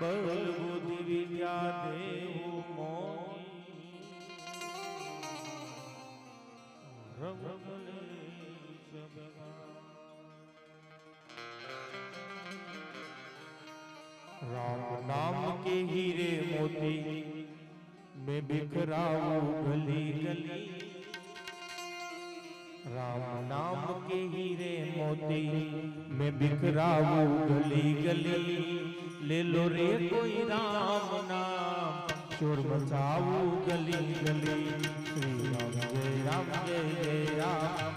बल बुद्धि विद्या देव मोनी राम नाम के हीरे मोती में बिखरा हूँ गली गली। राम नाम के हीरे मोती मैं बिखराऊ गली गली। ले लो रे कोई राम नाम चोर बसाऊ गली गली। श्री राम जय राम जय जय राम।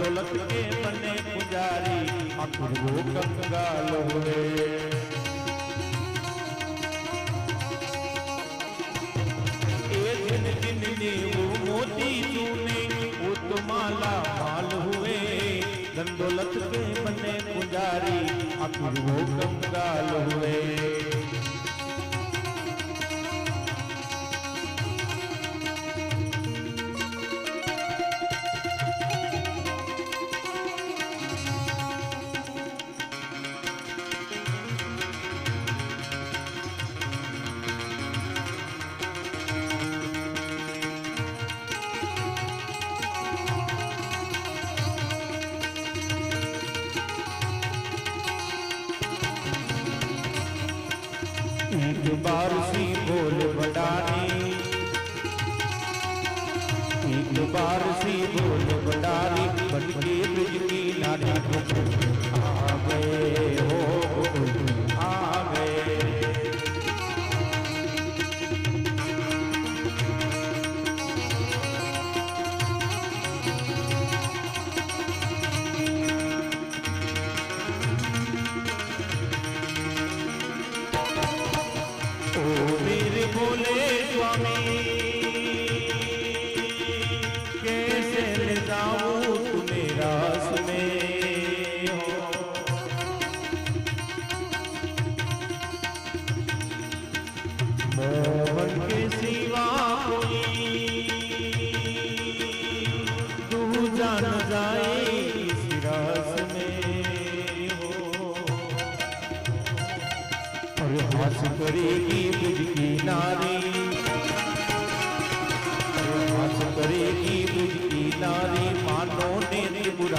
दौलत के बने पुजारी हुए जिन जिन ने वो मोती वो तो माला माल हुए। धन दौलत के बने पुजारी, आखिर वो कंगाल हुए एक बार सी बोल बडारी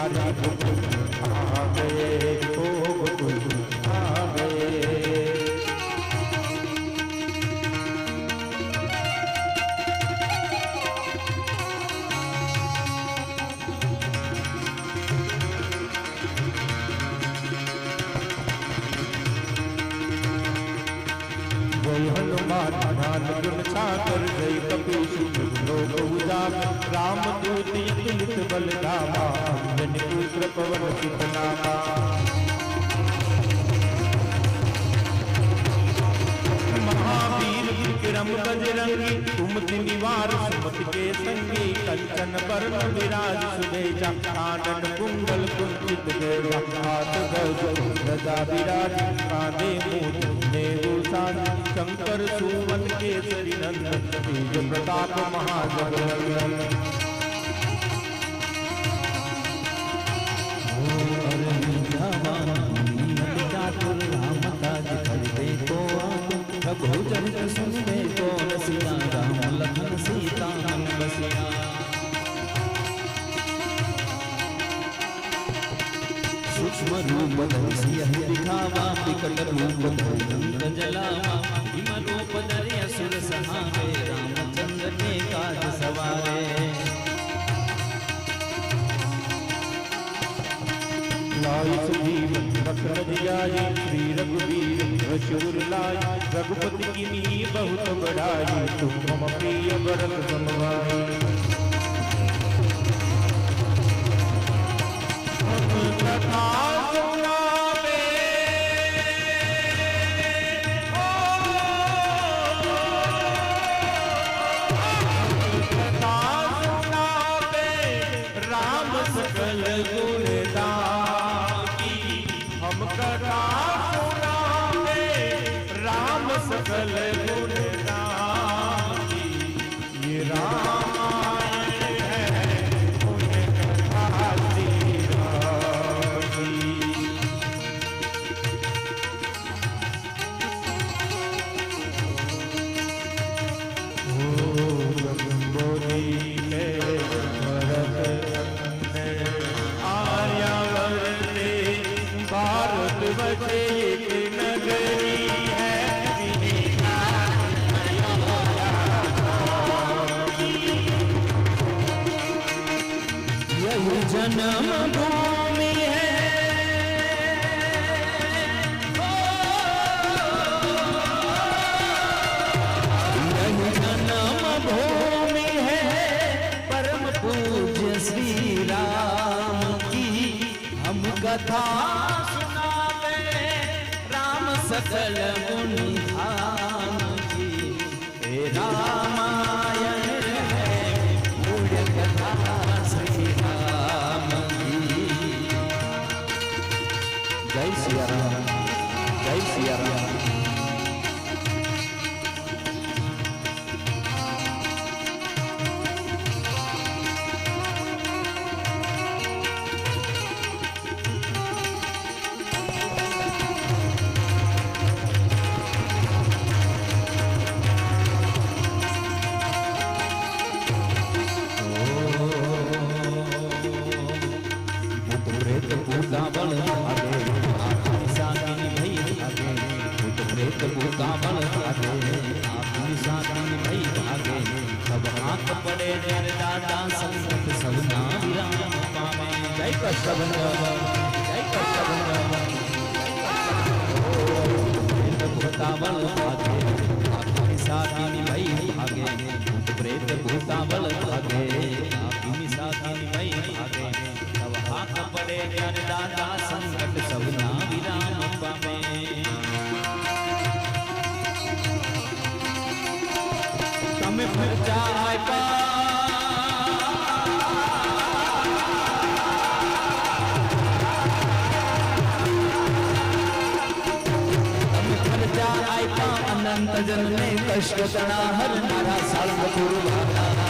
त्रिपुरारी आ गए जय हनुमान, ध्यान गुण सागर जय कपीश लोक राम दूत बल धामा, जन पुत्र पवन सुत नामा। महावीर विक्रम बजरंगी सुमत के संगी, कंचन बरन विराज आनंद कुंडल कुंचित देवा। हाथ विराज नेरु शंकर सुमन के तेज प्रताप महाजगवंदन भोजन सुनने रूप धरि अंत जलावा हिम रूप धरि असुर सहारे रामचंद्र के काज सवारे। लाय सुजीवन रखन दियाई श्री रघुवीर रसूल लाय रघुपति की बहुत बड़ाई, तुम मम प्रिय भरत समवाई। कथा की राम कष्ट तनाहर नारा सर्व गुरु भाना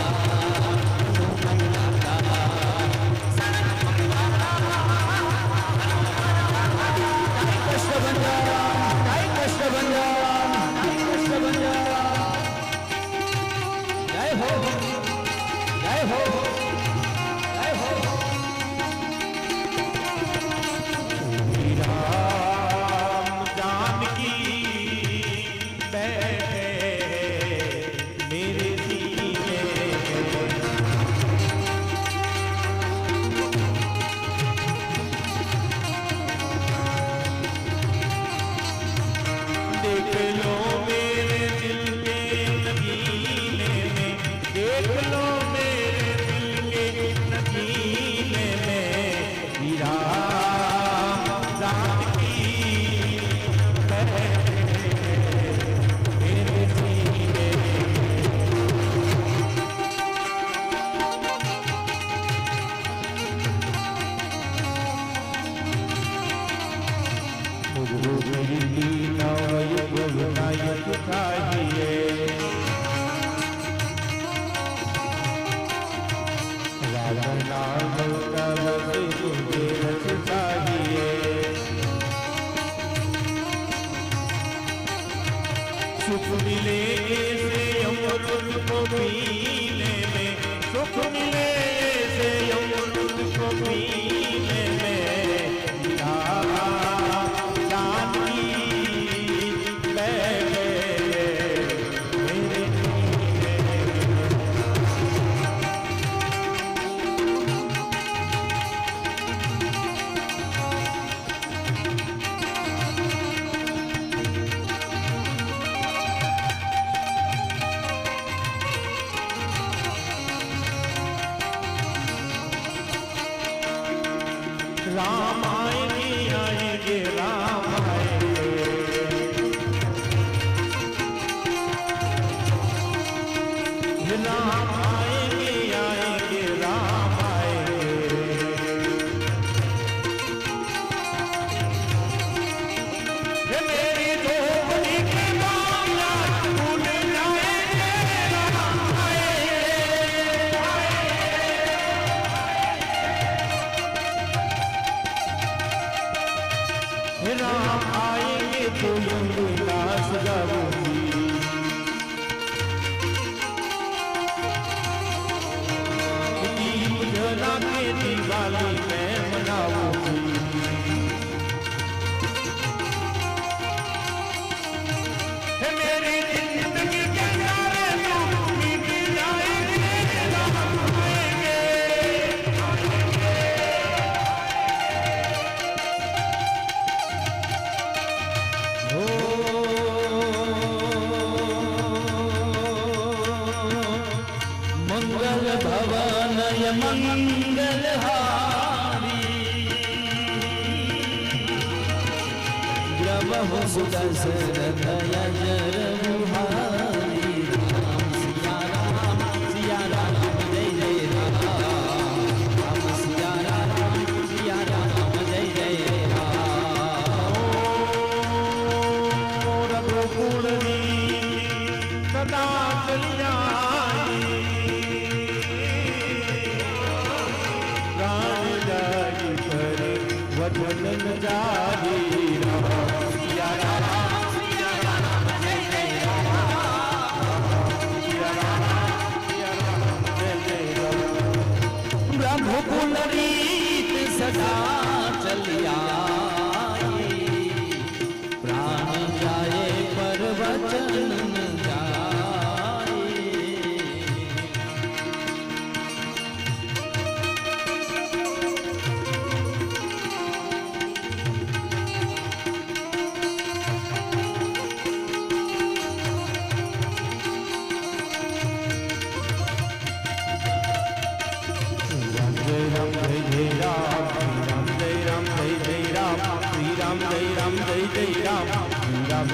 faces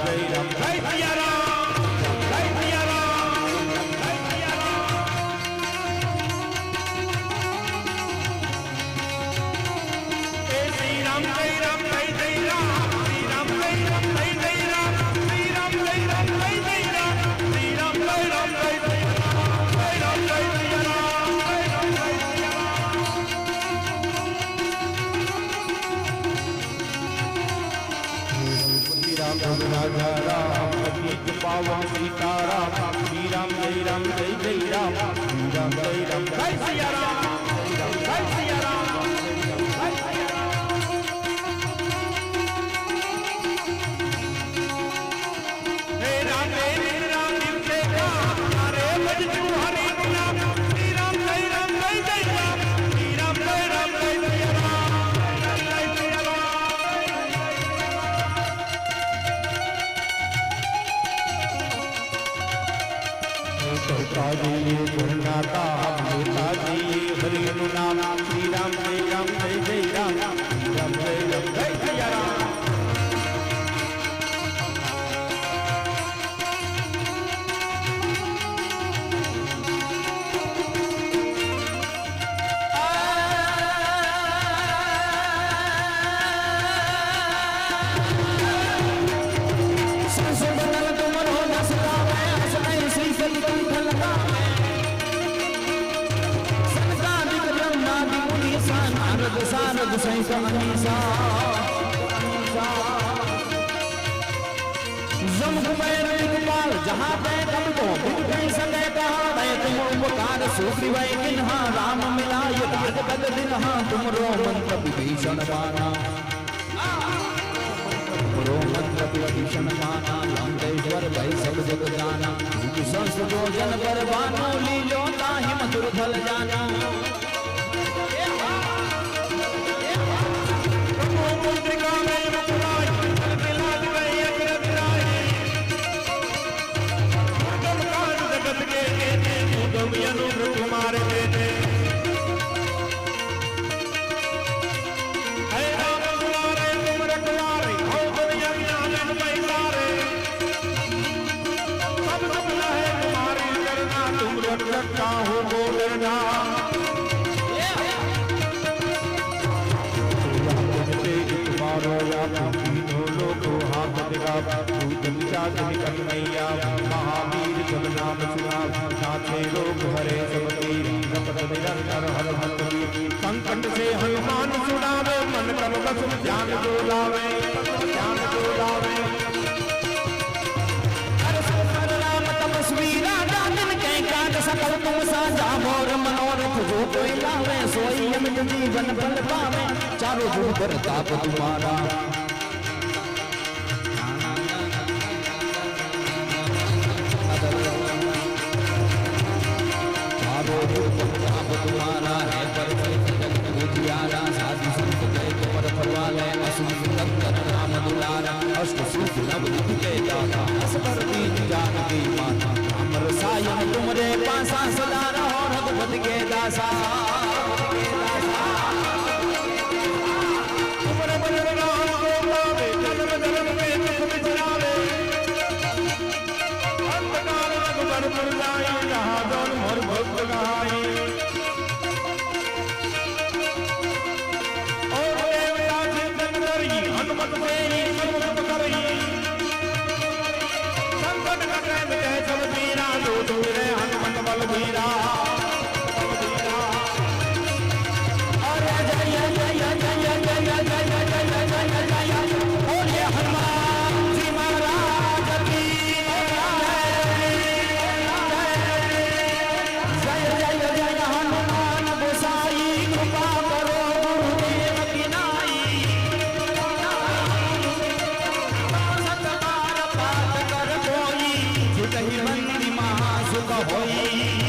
Hare Rama પાવન સીતારામ. શ્રી રામ જય રામ, જય જય રામ. શ્રી રામ જય રામ. જય સિયા રામ. सहित अनीसा कुमार जहाँ तय कम को संगय कहा मैं तुम उपकार सूत्री वै किन्हा राम मिला ये राग बद दिनहा तुम रो मंत्र विभीषण माना रो मंत्र विभीषण माना लंकेश्वर भई सब जग जाना संस को जन पर बानो लीलो ताहि मधुर जाना लो लोहा बदरा भूतन जात निकल नैया महावीर जब नाम सुना। नाचे लोग हरे सबकी जपत निरंतर हर हंतरी संकट से हनुमान सुनावे, मन कम बसुम ध्यान डोलावे ध्यान डोलावे सकल तुम साजा मोर मनोरथ जो कोई लावे, सोई अमित जीवन बल पावे। चारों दूर ताप तुम्हारा। ताप तुम्हारा है पर साधु संत जय तुमर फरवाले असुर सुंदर राम दुलारा अष्ट सूत नव निधि के दाता असबर दीन जानकी माता राम रसायन तुमरे पासा सदा रहो रघुपति के दासा। away. Foi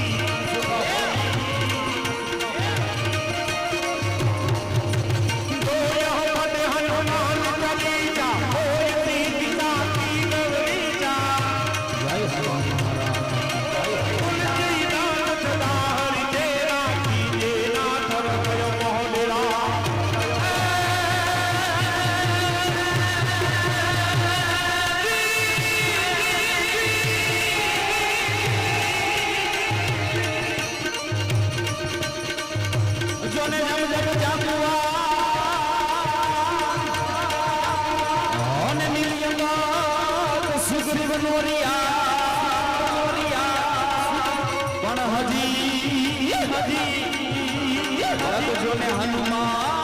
પણ હજી હજી જોને હનુમાન